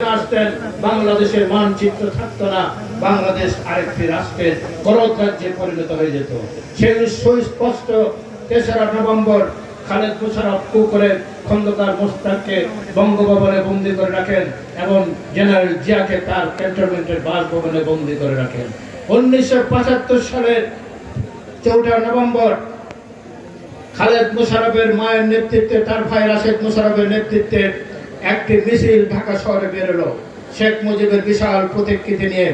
আসতেন বাংলাদেশের মানচিত্র থাকতো না, বাংলাদেশ আরেকটি রাষ্ট্রের গণত রাজ্যে পরিণত হয়ে যেত। সেগুলি সুস্পষ্ট তেসরা নভেম্বর খালেদ মুশারফ কু করে খন্দকার মোস্তাককে বঙ্গভবনে বন্দি করে রাখেন এবং জেনারেল জিয়াকে তার ক্যান্টনমেন্টের বাসভবনে বন্দি করে রাখেন। উনিশশো পঁচাত্তর সালের চৌঠা নভেম্বর খালেদ মুশারফের মায়ের নেতৃত্বে, তার ভাই রাশেদ মুশারফের নেতৃত্বে একটি মিছিল ঢাকা শহরে বেরোলো। শেখ মুজিবের বিশাল প্রতিকৃতি নিয়ে।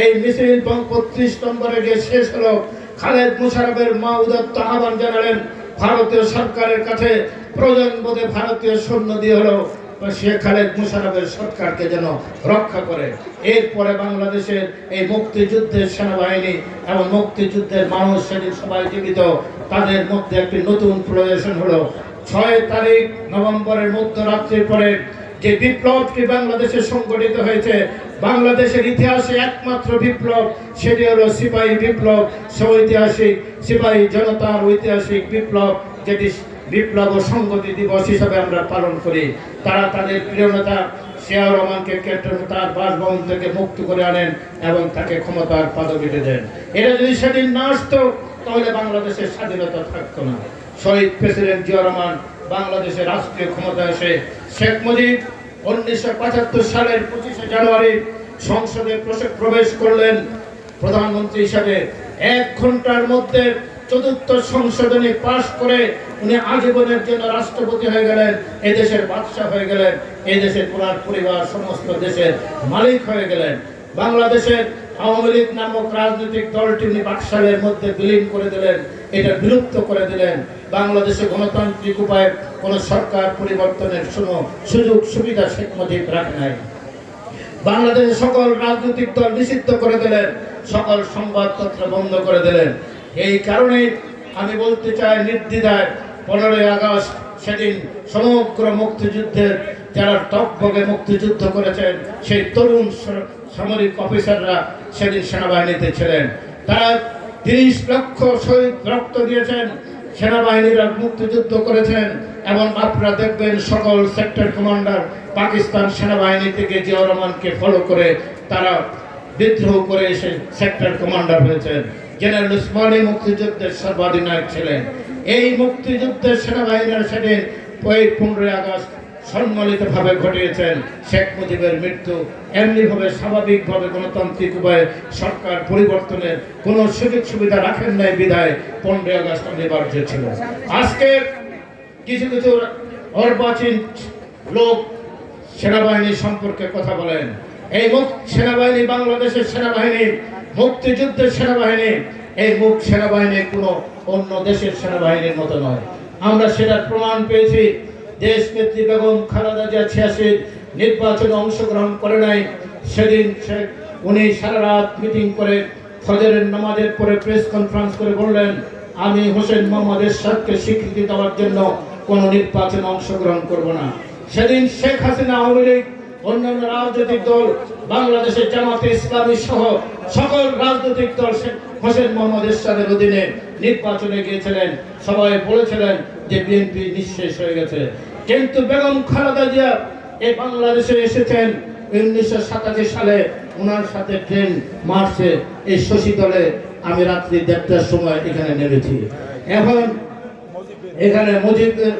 এই মিছিল পঁয়ত্রিশ নম্বরে গিয়ে শেষ হলো। খালেদ মুশারফের মা উদত্ত আহ্বান জানালেন, ভারতীয় সরকারের কাছে প্রয়োজন বোধে ভারতীয় সৈন্য দিয়ে হলো। শেখ খালেদ মুশারফের সরকারকে যেন রক্ষা করে। এরপরে বাংলাদেশের এই মুক্তিযুদ্ধের সেনাবাহিনী এবং মুক্তিযুদ্ধের মানুষ সেদিন সবাই জীবিত। তাদের মধ্যে একটি নতুন প্রয়োজন হলো ছয় তারিখ নভেম্বরের মধ্যরাত্রির পরে যে বিপ্লবটি বাংলাদেশে সংগঠিত হয়েছে, বাংলাদেশের ইতিহাসে একমাত্র বিপ্লব, সেটি হলো সিপাহী বিপ্লব ঐতিহাসিক সিপাহী জনতার ঐতিহাসিক বিপ্লব, যেটি বিপ্লব ও সংগতি দিবস হিসাবে আমরা পালন করি। তারা তাদের প্রিয় নেতা শিয়া রহমানকে কেটে তার বাসভবন থেকে মুক্ত করে আনেন এবং তাকে ক্ষমতার পদবিতে দেন। এটা যদি সেদিন না আসতো, তাহলে বাংলাদেশের স্বাধীনতা থাকতো না। শহীদ প্রেসিডেন্ট জিয়া রহমান বাংলাদেশের রাষ্ট্রীয় ক্ষমতা এসে শেখ মুজিব উনিশশো পঁচাত্তর সালের পঁচিশে জানুয়ারি সংসদে প্রবেশ করলেন। প্রধানমন্ত্রী হিসাবে এক ঘণ্টার মধ্যে চতুর্থ সংশোধনী পাশ করে উনি আজীবনের জন্য রাষ্ট্রপতি হয়ে গেলেন এই দেশের বাদশাহ হয়ে গেলেন এই দেশের পুরার পরিবার, সমস্ত দেশের মালিক হয়ে গেলেন। বাংলাদেশের আওয়ামী লীগ নামক রাজনৈতিক দলটি বাকশালের মধ্যে বিলীন করে দিলেন, এটা বিলুপ্ত করে দিলেন। বাংলাদেশে গণতান্ত্রিক উপায়ে কোনো সরকার পরিবর্তনের কোনো সুযোগ, সুবিধা শেখ মুজিব রাখে নাই। বাংলাদেশের সকল রাজনৈতিক দল নিষিদ্ধ করে দিলেন, সকল সংবাদপত্র বন্ধ করে দিলেন। এই কারণে আমি বলতে চাই, নির্দ্বিধায় পনেরোই আগস্ট সেদিন সমগ্র মুক্তিযুদ্ধের যারা টকবগে মুক্তিযুদ্ধ করেছেন, সেই তরুণ সামরিক অফিসাররা সেদিন সেনাবাহিনীতে ছিলেন। তারা তিরিশ লক্ষ শহীদ রক্ত দিয়েছেন, সেনাবাহিনীরা মুক্তিযুদ্ধ করেছেন, এবং আপনারা দেখবেন সকল সেক্টর কমান্ডার পাকিস্তান সেনাবাহিনী থেকে জিয়া রহমানকে ফলো করে তারা বিদ্রোহ করে এসে সেক্টর কমান্ডার হয়েছেন। জেনারেল উসমানী মুক্তিযুদ্ধের সর্বাধিনায়ক ছিলেন। এই মুক্তিযুদ্ধের সেনাবাহিনীর সেদিন ওই পনেরোই আগস্ট সম্মিলিতভাবে ঘটিয়েছেন শেখ মুজিবের মৃত্যু, এমনি এমনিভাবে স্বাভাবিকভাবে গণতান্ত্রিক উপায়ে সরকার পরিবর্তনের কোনো সুযোগ সুবিধা রাখেন নাই বিধায় পনেরোই আগস্ট অনিবার্য ছিল। আজকে কিছু কিছু অর্বাচীন লোক সেনাবাহিনী সম্পর্কে কথা বলেন। এই মুখ সেনাবাহিনী, বাংলাদেশের সেনাবাহিনী, মুক্তিযুদ্ধের সেনাবাহিনী, এই মুখ সেনাবাহিনী কোনো অন্য দেশের সেনাবাহিনীর মতো নয়। আমরা সেটার প্রমাণ পেয়েছি। দেশ নেত্রী বেগম খালেদা জিয়া ছিয়াশি নির্বাচনে অংশগ্রহণ করে নাই। সেদিন সে, উনি সারা রাত মিটিং করে ফজরের নামাজের পরে প্রেস কনফারেন্স করে বললেন, আমি হোসেন মোহাম্মদ এরশাদকে স্বীকৃতি দেওয়ার জন্য কোনো নির্বাচনে অংশগ্রহণ করব না। সেদিন শেখ হাসিনা আওয়ামী লীগ, অন্যান্য রাজনৈতিক দল, বাংলাদেশের জামাতে ইসলামী সহ সকল রাজনৈতিক দল হোসেন মোহাম্মদ এরশাদের অধীনে নির্বাচনে গিয়েছিলেন। সবাই বলেছিলেন যে বিএনপি নিঃশেষ হয়ে গেছে। কিন্তু বেগম খালেদা জিয়া এই বাংলাদেশে এসেছেন উনিশশো সাতাশি সালে। ওনার সাথে ট্রেন মার্চে এই শশী দলে। আমি রাত্রি দেড়টার সময় এখানে নেমেছি। এখন এখানে মুজিবের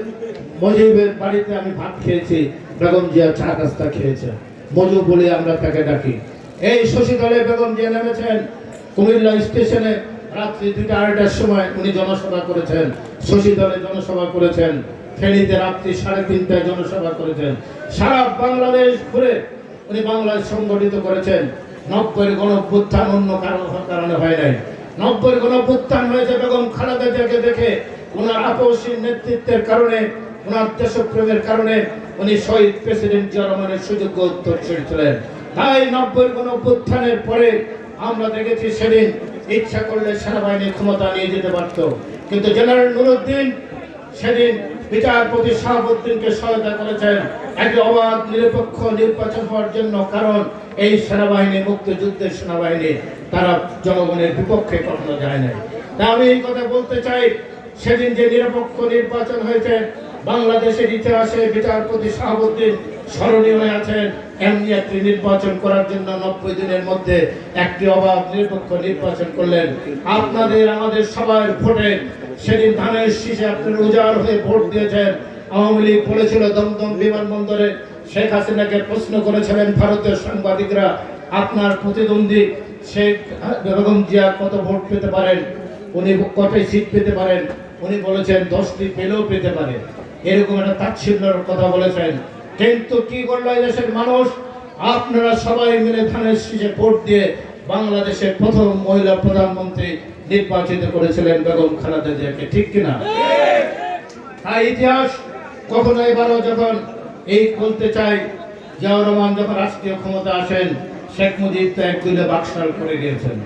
মুজিবের বাড়িতে আমি ভাত খেয়েছি। বেগম জিয়া চা নাস্তা খেয়েছে। মজু বলে আমরা তাকে ডাকি। এই শশী দলে বেগম জিয়া নেমেছেন। কুমিল্লা স্টেশনে রাত্রি দুইটা আড়াইটার সময় উনি জনসভা করেছেন। শশী দলে জনসভা করেছেন। ফেনীতে রাত্রি সাড়ে তিনটায় জনসভা করেছেন। সারা বাংলাদেশ ঘুরে উনি বাংলাদেশ সংগঠিত করেছেন। নব্বই গণভ্যুত্থান অন্য কারণ কারণে হয় নাই। নব্বই গণভ্যুত্থান হয়েছে বেগম খালেদা জিয়াকে দেখে ওনার আপসীর নেতৃত্বের কারণে, ওনার দেশপ্রেমের কারণে উনি শহীদ প্রেসিডেন্ট জিয়া রহমানের সুযোগ্য উত্তর ছেড়েছিলেন। তাই নব্বই গণভ্যুত্থানের পরে আমরা দেখেছি সেদিন ইচ্ছা করলে সেনাবাহিনী ক্ষমতা নিয়ে যেতে পারত। কিন্তু জেনারেল নুরুদ্দিন সেদিন বিচারপতি শাহাবুদ্দিনকে সহায়তা করেছেন। একটি অবাধ, নিরপেক্ষ নির্বাচন হওয়ার জন্য কারণ এই সেনাবাহিনী মুক্তিযুদ্ধের সেনাবাহিনী। তারা জনগণের বিপক্ষে কখনো যায় না তা আমি এই কথা বলতে চাই, সেদিন যে নিরপেক্ষ নির্বাচন হয়েছে, বাংলাদেশের ইতিহাসে বিচারপতি শাহাবুদ্দিন স্মরণীয় হয়ে আছেন এমনি একটি নির্বাচন করার জন্য নব্বই দিনের মধ্যে একটি অবাধ নিরপেক্ষ নির্বাচন করলেন। আপনাদের, আমাদের সবার ভোটে সেদিন ধানের শীষে আপনারা উজাড় হয়ে ভোট দিয়েছেন। আওয়ামী লীগ বলেছিল, দমদম বিমানবন্দরে শেখ হাসিনাকে প্রশ্ন করেছিলেন ভারতীয় সাংবাদিকরা, আপনার প্রতিদ্বন্দ্বী শেখ বেগম জিয়া কত ভোট পেতে পারেন? উনি কতই সিট পেতে পারেন? উনি বলেছেন, দশটি পেলেও পেতে পারে। এরকম একটা তাচ্ছিল্যর কথা বলেছেন। কিন্তু কি করল এই দেশের মানুষ? আপনারা সবাই মিলে ধানের শীষে ভোট দিয়ে বাংলাদেশের প্রথম মহিলা প্রধানমন্ত্রী নির্বাচিত করেছিলেন বেগম খালেদা জিয়াকে, ঠিক কিনা? তাই ইতিহাস কখনো এবারও যখন এই বলতে চাই, জিয়াউর রহমান যখন রাষ্ট্রীয় ক্ষমতা আসেন, শেখ মুজিব তো এক তুলে বাকশাল করে গিয়েছেন।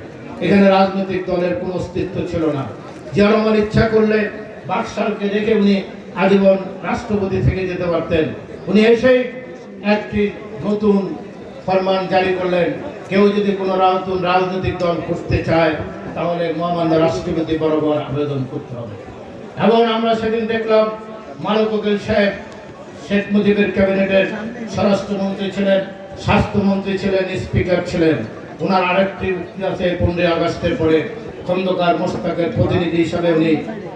এখানে রাজনৈতিক দলের কোনো অস্তিত্ব ছিল না। জিয়াউর রহমান ইচ্ছা করলে বাকশালকে রেখে উনি আজীবন রাষ্ট্রপতি থেকে যেতে পারতেন। উনি এসে একটি নতুন ফরমান জারি করলেন। কেউ যদি কোনো নতুন রাজনৈতিক দল করতে চায়, তাহলে মহামান্য রাষ্ট্রপতি বরাবর আবেদন করতে হবে। এবং আমরা সেদিন দেখলাম মালক উকিল সাহেব, শেখ মুজিবের ক্যাবিনেটের স্বরাষ্ট্রমন্ত্রী ছিলেন, স্বাস্থ্যমন্ত্রী ছিলেন, স্পিকার ছিলেন। ওনার আরেকটি আছে, পনেরোই আগস্টের পরে খন্দকার মোস্তাকের প্রতিনিধি হিসাবে উনি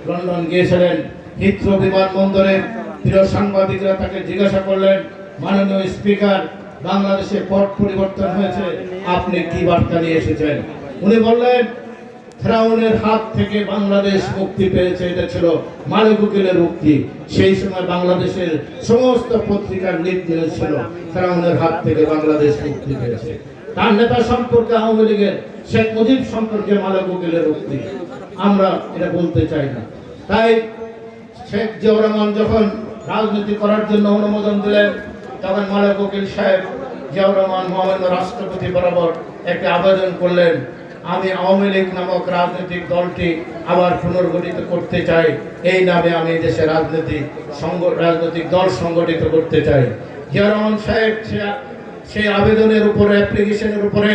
লন্ডন গিয়েছিলেন। হিথ্রো বিমানবন্দরে প্রিয় সাংবাদিকরা তাকে জিজ্ঞাসা করলেন, মাননীয় স্পিকার, বাংলাদেশে পট পরিবর্তন হয়েছে, আপনি কি বার্তা নিয়ে এসেছেন? উনি বললেন, ফেরাউনের হাত থেকে বাংলাদেশ মুক্তি পেয়েছে, এটা ছিল মালিক উকিলের উক্তি সেই সময় বাংলাদেশের সমস্ত পত্রিকার লিড নিউজ ফেরাউনের হাত থেকে বাংলাদেশ মুক্তি পেয়েছে। তার নেতা সম্পর্কে আওয়ামী লীগের শেখ মুজিব সম্পর্কে মালিক উকিলের উক্তি আমরা এটা বলতে চাই না। তাই শেখ জিয়াউর রহমান যখন রাজনীতি করার জন্য অনুমোদন দিলেন তখন মালিক উকিল সাহেব জিয়াউর রহমান মহামান্য রাষ্ট্রপতি বরাবর একটি আবেদন করলেন, আমি আওয়ামী লীগ নামক রাজনৈতিক দলটি আবার পুনর্গঠিত করতে চাই। এই নামে আমি দেশে রাজনীতি সংগ রাজনৈতিক দল সংগঠিত করতে চাই। জিয়া রহমান সাহেব সেই আবেদনের উপরে অ্যাপ্লিকেশনের উপরে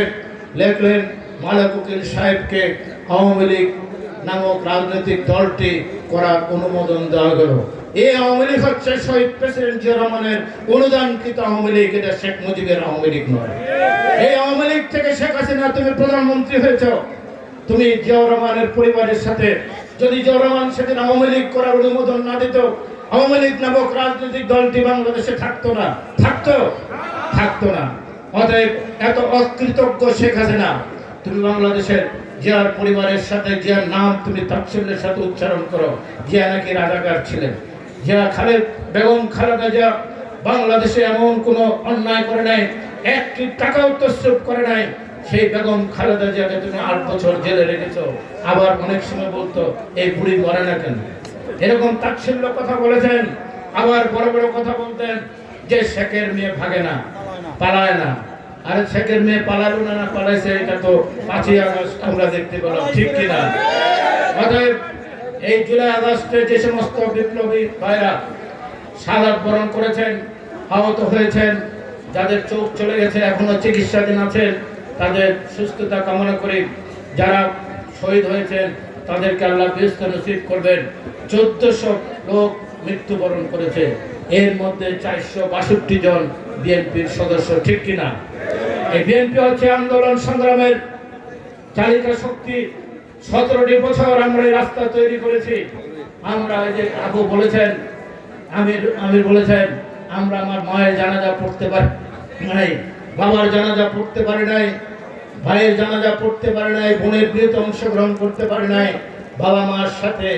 লেখলেন, মালিক উকিল সাহেবকে আওয়ামী লীগ নামক রাজনৈতিক দলটি করার অনুমোদন দেওয়া গেল এই আওয়ামী লীগ হচ্ছে শহীদ প্রেসিডেন্ট রহমানের অনুদানকৃত আওয়ামী লীগ, এটা শেখ মুজিবের আওয়ামী লীগ নয়। এই আওয়ামী লীগ থেকে শেখ হাসিনা, তুমি প্রধানমন্ত্রী হয়েছ। তুমি জিয়াউর রহমানের পরিবারের সাথে, যদি জিয়াউর রহমান সেদিন আওয়ামী লীগ করার অনুমোদন না দিত, আওয়ামী লীগ নামক রাজনৈতিক দলটি বাংলাদেশে থাকতো না। থাকতো? থাকতো না। অতএব এত অকৃতজ্ঞ শেখ হাসিনা, তুমি বাংলাদেশের জিয়ার পরিবারের সাথে, জিয়ার নাম তুমি তাচ্ছিল্যের সাথে উচ্চারণ করো। জিয়া নাকি রাজাকার ছিলেন। জিয়া খালেদ বেগম খালেদা জিয়া বাংলাদেশে এমন কোনো অন্যায় করে নাই, একটি টাকাও তসরুপ করে নাই, সেই বেগম খালেদা জিয়াকে তুমি আট বছর জেলে রেখেছো। আবার অনেক সময় বলতো, এই বুড়ি মরে না কেন? এরকম তাচ্ছিল্য কথা বলেছেন। আবার বড় বড় কথা বলতেন যে শেখের মেয়ে ভাগে না, পালায় না। আরে শেখের মেয়ে পালালো না না পালাইছে, এটা তো পাঁচই আগস্ট, আমরা দেখতে পেলাম, ঠিক কিনা? অতএব এই জুলাই আগস্টে যে সমস্ত বিপ্লবী ভাইরা সাদা বরণ করেছেন, আহত হয়েছেন, যাদের চোখ চলে গেছে, এখনও চিকিৎসাধীন আছেন, তাদের সুস্থতা কামনা করি। যারা শহীদ হয়েছেন, তাদেরকে আল্লাহ ব্যস্ত নসিব করবেন। চোদ্দশো লোক মৃত্যুবরণ করেছে। এর মধ্যে চারশো বাষট্টি জন বিএনপির সদস্য, ঠিক কিনা? এই বিএনপি হচ্ছে আন্দোলন সংগ্রামের চালিকা শক্তি। সতেরোটি বছর আমরা এই রাস্তা তৈরি করেছি। আমরা যে আবু বলেছেন, আমির আমির বলেছেন, আমরা আমার মায়ের জানাজা পড়তে পারি নাই, বাবার জানাজা পড়তে পারি নাই, ভাইয়ের জানাজা পড়তে পারে নাই, বোনের বিয়েতে অংশগ্রহণ করতে পারি নাই, বাবা মার সাথে,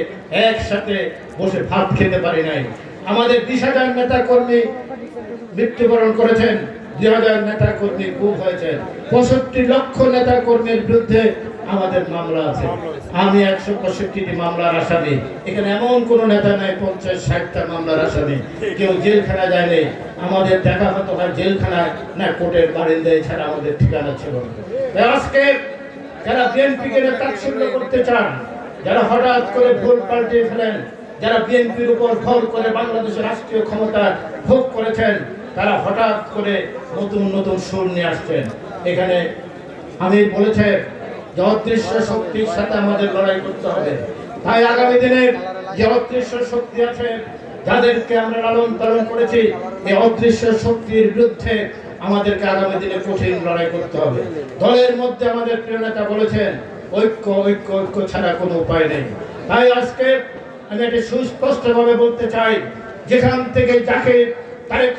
একসাথে বসে ভাত খেতে পারি নাই। আমাদের বিশ হাজার নেতা কর্মী মৃত্যুবরণ করেছেন, দুই হাজার নেতা কর্মী খুব হয়েছেন। পঁয়ষট্টি লক্ষ নেতা কর্মীর বিরুদ্ধে আমাদের মামলা আছে। আমি একশো পঁয়ষট্টিটি মামলার আসামি। এখানে এমন কোন নেতা নাই, পঞ্চাশ ষাটটা মামলার আসামি। কেউ জেলখানা যায়নি। আমাদের দেখা হতো হয় জেলখানায়। না, কোর্টের বারিন্দায় ছাড়া আমাদের ঠিকানা ছিল আজকে যারা বিএনপিকে তাৎসল্য করতে চান, যারা হঠাৎ করে ভুল পাল্টিয়ে ফেলেন, যারা বিএনপির উপর ভর করে বাংলাদেশের রাষ্ট্রীয় ক্ষমতা ভোগ করেছেন, তারা হঠাৎ করে নতুন নতুন সুর নিয়ে আসছেন। এখানে আমি বলেছে যে অদৃশ্য শক্তির সাথে আমাদের লড়াই করতে হবে। তাই আগামী দিনে যে অদৃশ্য শক্তি আছে, যাদেরকে আমরা লালন পালন করেছি, এই অদৃশ্য শক্তির বিরুদ্ধে আমাদেরকে আগামী দিনে কঠিন লড়াই করতে হবে। দলের মধ্যে আমাদের নেতা বলেছেন, ঐক্য ঐক্য ঐক্য ছাড়া কোনো উপায় নেই। তাই আজকে আমি এটি সুস্পষ্টভাবে বলতে চাই, যেখান থেকে যাকে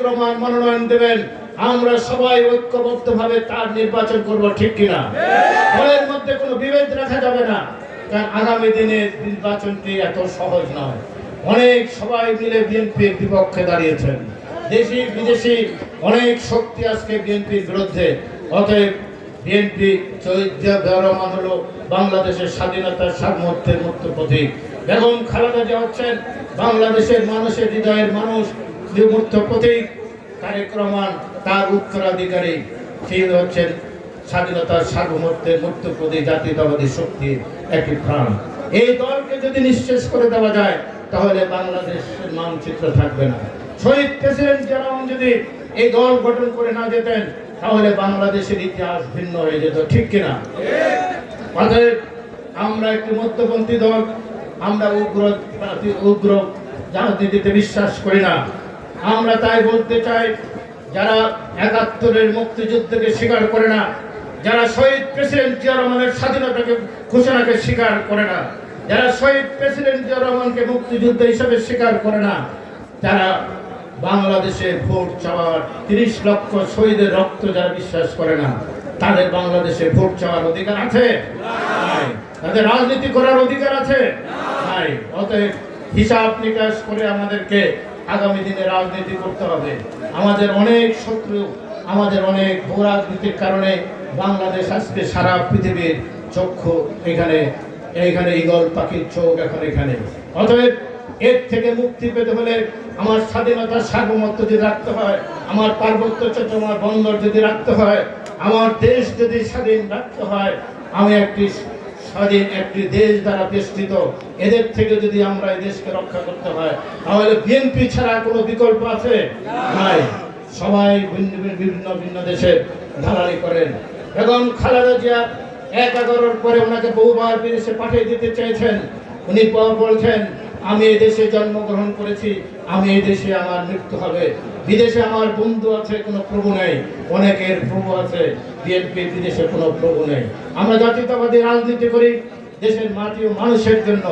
রহমান মনোনয়ন দেবেন আমরা সবাই ঐক্যবদ্ধভাবে তার নির্বাচন করব, ঠিক কিনা? দলের মধ্যে কোনো বিভেদ রাখা যাবে না। কারণ আগামী দিনে নির্বাচনটি এত সহজ নয়। অনেক সবাই মিলে বিএনপির বিপক্ষে দাঁড়িয়েছেন। দেশি, বিদেশি অনেক শক্তি আজকে বিএনপির বিরুদ্ধে। অতএব বিএনপি রহমান হলো বাংলাদেশের স্বাধীনতার সার্বভৌমত্বের মুক্ত প্রতীক। বেগম খালেদা জিয়া হচ্ছেন বাংলাদেশের মানুষের হৃদয়ের মানুষ মুক্ত প্রতীক। তারেক রহমান তার উত্তরাধিকারী তিনি হচ্ছেন স্বাধীনতার সার্বভৌমত্বের প্রতীক জাতীয়তাবাদী শক্তির একটি প্রাণ। এই দলকে যদি নিঃশেষ করে দেওয়া যায়, তাহলে বাংলাদেশের মানচিত্র থাকবে না। শহীদ প্রেসিডেন্ট যেমন যদি এই দল গঠন করে না যেতেন, তাহলে বাংলাদেশের ইতিহাস ভিন্ন হয়ে যেত, ঠিক কিনা? অতএব আমরা একটি মধ্যপন্থী দল, আমরা উগ্র উগ্র রাজনীতিতে বিশ্বাস করি না। আমরা তাই বলতে চাই যারা একাত্তরের মুক্তিযুদ্ধকে স্বীকার করে না, যারা শহীদ প্রেসিডেন্ট জিয়া রহমানের স্বাধীনতাকে ঘোষণাকে স্বীকার করে না, যারা শহীদ প্রেসিডেন্ট জিয়া রহমানকে মুক্তিযুদ্ধ হিসেবে স্বীকার করে না, তারা বাংলাদেশে ভোট চাওয়ার তিরিশ লক্ষ শহীদের রক্ত যারা বিশ্বাস করে না, তাদের বাংলাদেশে ভোট চাওয়ার অধিকার আছে। তাদের রাজনীতি করার অধিকার আছে? অতএব হিসাব নিকাশ করে আমাদেরকে আগামী দিনে রাজনীতি করতে হবে। আমাদের অনেক শত্রু, আমাদের অনেক ভূ রাজনীতির কারণে বাংলাদেশ আজকে সারা পৃথিবীর চক্ষু এখানে এইখানে ইগল পাখির চোখ এখন এখানে। অতএব এর থেকে মুক্তি পেতে হলে আমার স্বাধীনতার সার্বভৌমত্ব যদি রাখতে হয়, আমার পার্বত্য চট্টগ্রাম বন্দর যদি রাখতে হয়, আমার দেশ যদি স্বাধীন রাখতে হয়, আমি একটি স্বাধীন একটি দেশ দ্বারা বেষ্টিত, এদের থেকে যদি আমরা এই দেশকে রক্ষা করতে হয়, তাহলে বিএনপি ছাড়া কোনো বিকল্প আছে? নাই। সবাই ভিন্ন ভিন্ন- বিভিন্ন ভিন্ন দেশের দালালি করেন। এবং খালেদা জিয়া এক এগারোর পরে ওনাকে বহুবার বিদেশে পাঠিয়ে দিতে চেয়েছেন। উনি বলছেন, আমি এই দেশে জন্মগ্রহণ করেছি আমি এই দেশে আমার মৃত্যু হবে। বিদেশে আমার বন্ধু আছে, কোনো প্রভু নেই। অনেকের প্রভু আছে, বিএনপি বিদেশে কোনো প্রভু নেই। আমরা জাতীয়তাবাদী রাজনীতি করি, দেশের মাটি ও মানুষের জন্য,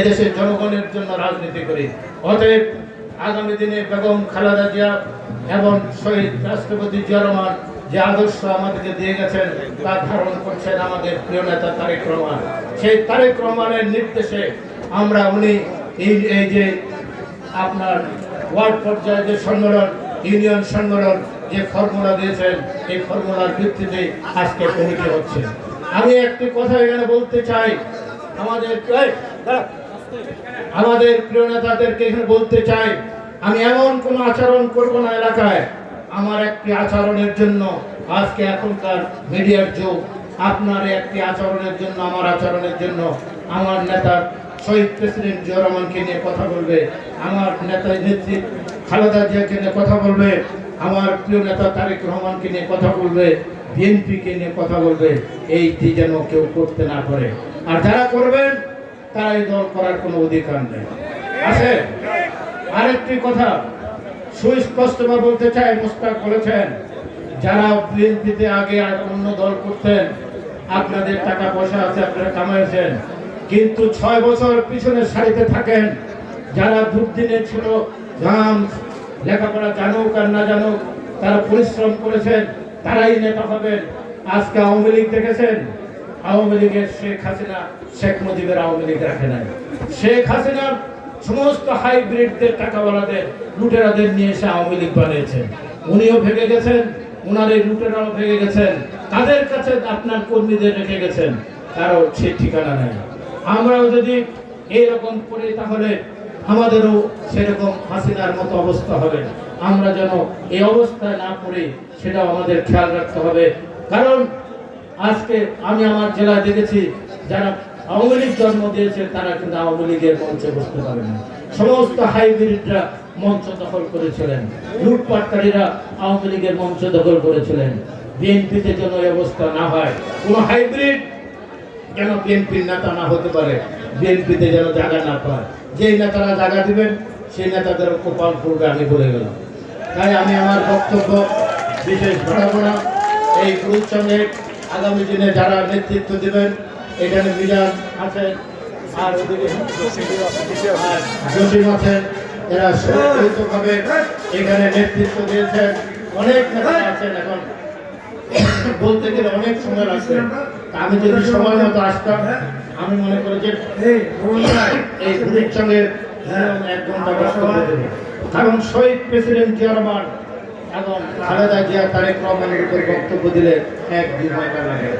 এদেশের জনগণের জন্য রাজনীতি করি। অতএব আগামী দিনে বেগম খালেদা জিয়া এবং শহীদ রাষ্ট্রপতি জিয়া রহমান যে আদর্শ আমাদেরকে দিয়ে গেছেন, তা ধারণ করছেন আমাদের প্রিয় নেতা তারেক রহমান। সেই তারেক রহমানের নির্দেশে আমরা উনি এই এই যে আপনার ওয়ার্ড পর্যায়ে যে সম্মেলন ইউনিয়ন সম্মেলন যে ফর্মুলা দিয়েছেন, এই ফর্মুলার ভিত্তিতে আজকে কমিটি হচ্ছে। আমি একটি কথা এখানে বলতে চাই। আমাদের আমাদের প্রিয় নেতাদেরকে এখানে বলতে চাই, আমি এমন কোনো আচরণ করব না এলাকায়। আমার একটি আচরণের জন্য আজকে এখনকার মিডিয়ার যুগ। আপনার একটি আচরণের জন্য, আমার আচরণের জন্য আমার নেতা শহীদ প্রেসিডেন্ট জিয়া রহমানকে নিয়ে কথা বলবে, আমার নেতা নেত্রী খালেদা জিয়াকে নিয়ে কথা বলবে, আমার প্রিয় নেতা তারেক রহমানকে নিয়ে কথা বলবে, বিএনপিকে নিয়ে কথা বলবে এইটি যেন কেউ করতে না পারে। আর যারা করবেন তারা এই দল করার কোনো অধিকার নেই। আছে? আরেকটি কথা, সুস্পষ্টভাবে বলতে চাই, মুস্তাক বলেছেন, যারা বিএনপিতে আগে আর অন্য দল করতেন, আপনাদের টাকা পয়সা আছে, আপনারা কামাইছেন। কিন্তু ছয় বছর পিছনে সারিতে থাকেন। যারা দুর্দিনে ছিল গান লেখাপড়া জানুক আর না জানুক, তারা পরিশ্রম করেছেন, তারাই নেতা হবেন আজকে আওয়ামী লীগ দেখেছেন? আওয়ামী লীগের শেখ হাসিনা, শেখ মুজিবের আওয়ামী লীগ রাখে নাই। শেখ হাসিনা সমস্ত হাইব্রিডদের টাকাওয়ালাদের, লুটেরাদের নিয়ে এসে আওয়ামী লীগ বানিয়েছেন। উনিও ভেঙে গেছেন ওনার এই লুটেরাও ভেঙে গেছেন। তাদের কাছে আপনার কর্মীদের রেখে গেছেন। কারও সে ঠিকানা নেই। আমরাও যদি এইরকম করি, তাহলে আমাদেরও সেরকম হাসিনার মতো অবস্থা হবে। আমরা যেন এই অবস্থায় না পড়ি, সেটাও আমাদের খেয়াল রাখতে হবে। কারণ আজকে আমি আমার জেলায় দেখেছি, যারা আওয়ামী লীগ জন্ম দিয়েছে, তারা কিন্তু আওয়ামী লীগের মঞ্চে বসতে পারে না। সমস্ত হাইব্রিডরা মঞ্চ দখল করেছিলেন। লুটপাটকারীরা আওয়ামী লীগের মঞ্চ দখল করেছিলেন। বিএনপিতে যেন অবস্থা না হয়, কোনো হাইব্রিড যেন বিএনপির নেতা না হতে পারে? বিএনপিতে যেন জায়গা না পায়। যেই নেতারা জায়গা দিবেন, সেই নেতাদের কপাল পূর্বে আমি বলে গেলাম। তাই আমি আমার বক্তব্য বিশেষ বাড়াবো না। এই সঙ্গে আগামী দিনে যারা নেতৃত্ব দেবেন, এখানে মিজান আছেন আর ওদিকে জসিম আছেন, এরা সম্মিলিতভাবে এখানে নেতৃত্ব দিয়েছেন। অনেক নেতা আছেন এখন। বলতে গেলে অনেক সময় লাগবে। তা আমি যদি সময় মতো আসতাম আমি মনে করি যে এই গ্রুপ সঙ্গে এক ঘণ্টা বক্তব্য দেবো কারণ শহীদ প্রেসিডেন্ট জিয়া রহমান এবং খালেদা জিয়া তারেক রহমানের উপর বক্তব্য দিলে এক দুই ঘণ্টা লাগে।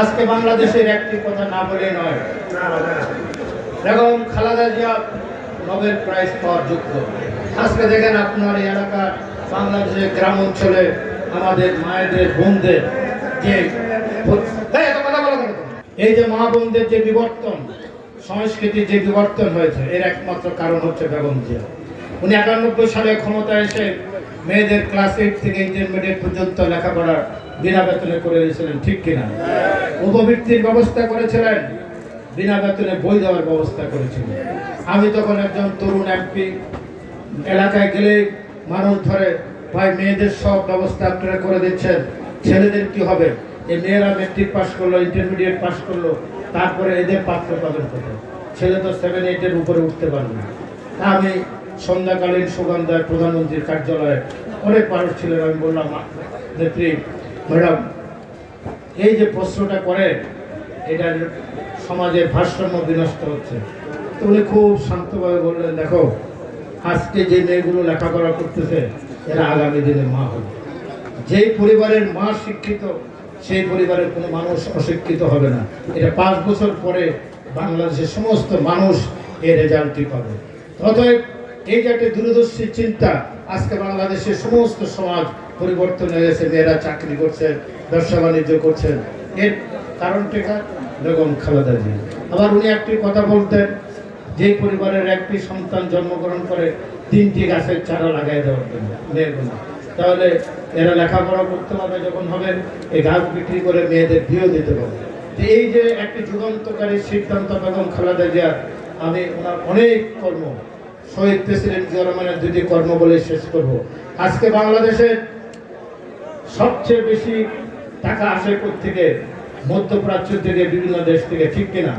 আজকে বাংলাদেশের একটি কথা না বলে নয়। এবং খালেদা জিয়া নোবেল প্রাইজ পাওয়ার যোগ্য। আজকে দেখেন আপনার এই এলাকার বাংলাদেশের গ্রাম অঞ্চলে আমাদের মায়েদের বোনদের যে এই, যে মা বোনদের যে বিবর্তন সংস্কৃতির যে বিবর্তন হয়েছে এর একমাত্র কারণ হচ্ছে বেগম জিয়া। উনি একানব্বই সালে ক্ষমতা এসে মেয়েদের ক্লাস এইট থেকে ইন্টারমিডিয়েট পর্যন্ত লেখাপড়া বিনা বেতনে করে দিয়েছিলেন ঠিক কিনা? উপবৃত্তির ব্যবস্থা করেছিলেন বিনা বেতনে বই দেওয়ার ব্যবস্থা করেছিল আমি তখন একজন তরুণ এমপি এলাকায় গেলে মানুষ ধরে ভাই মেয়েদের সব ব্যবস্থা আপনারা করে দিচ্ছেন ছেলেদের কি হবে? এই মেয়েরা মেট্রিক পাস করল ইন্টারমিডিয়েট পাস করল, তারপরে এদের পাত্র পাবেন কোথায়? ছেলে তো সেভেন এইটের উপরে উঠতে পারবে না। তা আমি সন্ধ্যাকালীন সুগন্ধায় প্রধানমন্ত্রীর কার্যালয়ে অনেক মানুষ ছিলেন, আমি বললাম নেত্রী ম্যাডাম এই যে প্রশ্নটা করে এটার সমাজে ভারসাম্য বিনষ্ট হচ্ছে। তো উনি খুব শান্তভাবে বললেন, দেখো, আজকে যে মেয়েগুলো লেখাপড়া করতেছে, এরা আগামী দিনে মা হবে। যেই পরিবারের মা শিক্ষিত সেই পরিবারের কোনো মানুষ অশিক্ষিত হবে না। এটা পাঁচ বছর পরে বাংলাদেশের সমস্ত মানুষ এই রেজাল্টটি পাবে। অতএব এই যে একটা দূরদর্শী চিন্তা, আজকে বাংলাদেশের সমস্ত সমাজ পরিবর্তন হয়ে গেছে, মেয়েরা চাকরি করছে, ব্যবসা বাণিজ্য করছেন এর কারণটা কার? বেগম খালেদা জি। আবার উনি একটি কথা বলতেন, যে পরিবারের একটি সন্তান জন্মগ্রহণ করে তিনটি গাছের চারা লাগাই দেওয়ার জন্য। মেয়েগুলো তাহলে এরা লেখাপড়া করতে হবে যখন হবে, এই গাছ বিক্রি করে মেয়েদের বিয়ে দিতে তো এই যে একটি যুগান্তকারী সিদ্ধান্ত বেগম খালেদা জিয়ার আমি ওনার অনেক কর্ম, শহীদ প্রেসিডেন্ট জিয়া রহমানের দুটি কর্ম বলে শেষ করব। আজকে বাংলাদেশের সবচেয়ে বেশি টাকা আসে থেকে মধ্যপ্রাচ্য থেকে বিভিন্ন দেশ থেকে, ঠিক কিনা?